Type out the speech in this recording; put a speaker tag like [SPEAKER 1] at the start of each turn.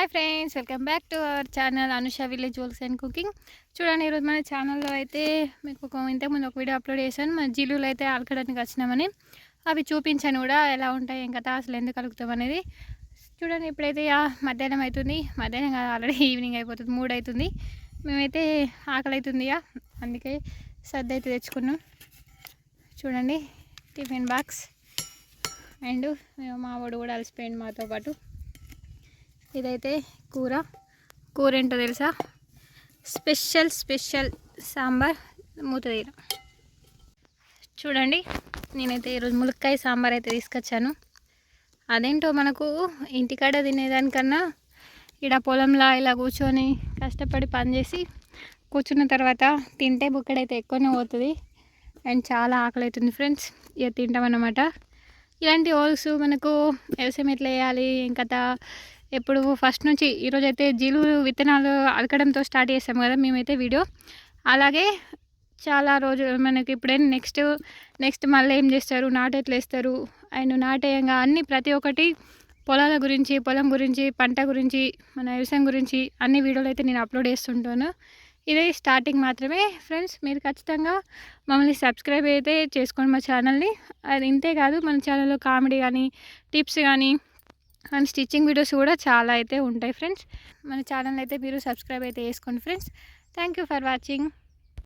[SPEAKER 1] Hi friends welcome back to our channel Anusha village vlogs and cooking చూడండి ఈరోజు మన ఛానల్లో అయితే మీకు ఒక ఇంతకుముందు ఒక వీడియో అప్లోడ్ చేశాను. మన జిల్లులు అయితే అలకడానికి వచ్చినామని. అవి చూపించాను కూడా ఎలా ఉంటాయి ఇంకా అసలు ఎందుకు కలుగుతాం అనేది. చూడండి ఇప్పుడైతే ఆ మధ్యాహ్నం అవుతుంది. మధ్యాహ్నం కాదు ఆల్రెడీ ఈవినింగ్ అయిపోతుంది మూడు అవుతుంది. మేమైతే ఆకలి అవుతుంది ఇక అందుకే సర్ది అయితే తెచ్చుకున్నాం. చూడండి టిఫిన్ బాక్స్. అండ్ మా వాడు కూడా అలసిపోయింది మాతో పాటు. ఇదైతే కూర. కూర ఏంటో తెలుసా? స్పెషల్ స్పెషల్ సాంబార్ మూతదీర చూడండి నేనైతే ఈరోజు ములక్కాయ సాంబార్ అయితే తీసుకొచ్చాను. అదేంటో మనకు ఇంటికాడ తినేదానికన్నా ఇక్కడ పొలంలో ఇలా కూర్చొని కష్టపడి పనిచేసి కూర్చున్న తర్వాత తింటే బుక్కడైతే ఎక్కువనే పోతుంది. అండ్ చాలా ఆకలి అవుతుంది ఫ్రెండ్స్ ఇక తింటామన్నమాట. ఇలాంటి హోల్స్ మనకు వ్యవసాయం ఎట్లా వేయాలి ఇంకా ఎప్పుడు ఫస్ట్ నుంచి ఈరోజు అయితే జీలు విత్తనాలు అలకడంతో స్టార్ట్ చేసాం కదా మేమైతే వీడియో. అలాగే చాలా రోజులు మనకి ఇప్పుడైనా నెక్స్ట్ నెక్స్ట్ మళ్ళీ ఏం చేస్తారు? నాటు ఎట్లా వేస్తారు? అండ్ నాటేయంగా అన్ని ప్రతి ఒక్కటి పొలాల గురించి పొలం గురించి పంట గురించి మన వ్యవసాయం గురించి అన్ని వీడియోలు అయితే నేను అప్లోడ్ చేస్తుంటాను. ఇదే స్టార్టింగ్ మాత్రమే. ఫ్రెండ్స్ మీరు ఖచ్చితంగా మమ్మల్ని సబ్స్క్రైబ్ అయితే చేసుకోండి మా ఛానల్ని. అది ఇంతే కాదు మన ఛానల్లో కామెడీ కానీ టిప్స్ కానీ అండ్ స్టిచ్చింగ్ వీడియోస్ కూడా చాలా అయితే ఉంటాయి ఫ్రెండ్స్. మన ఛానల్ అయితే మీరు సబ్స్క్రైబ్ అయితే చేసుకోండి friends. Thank you for watching.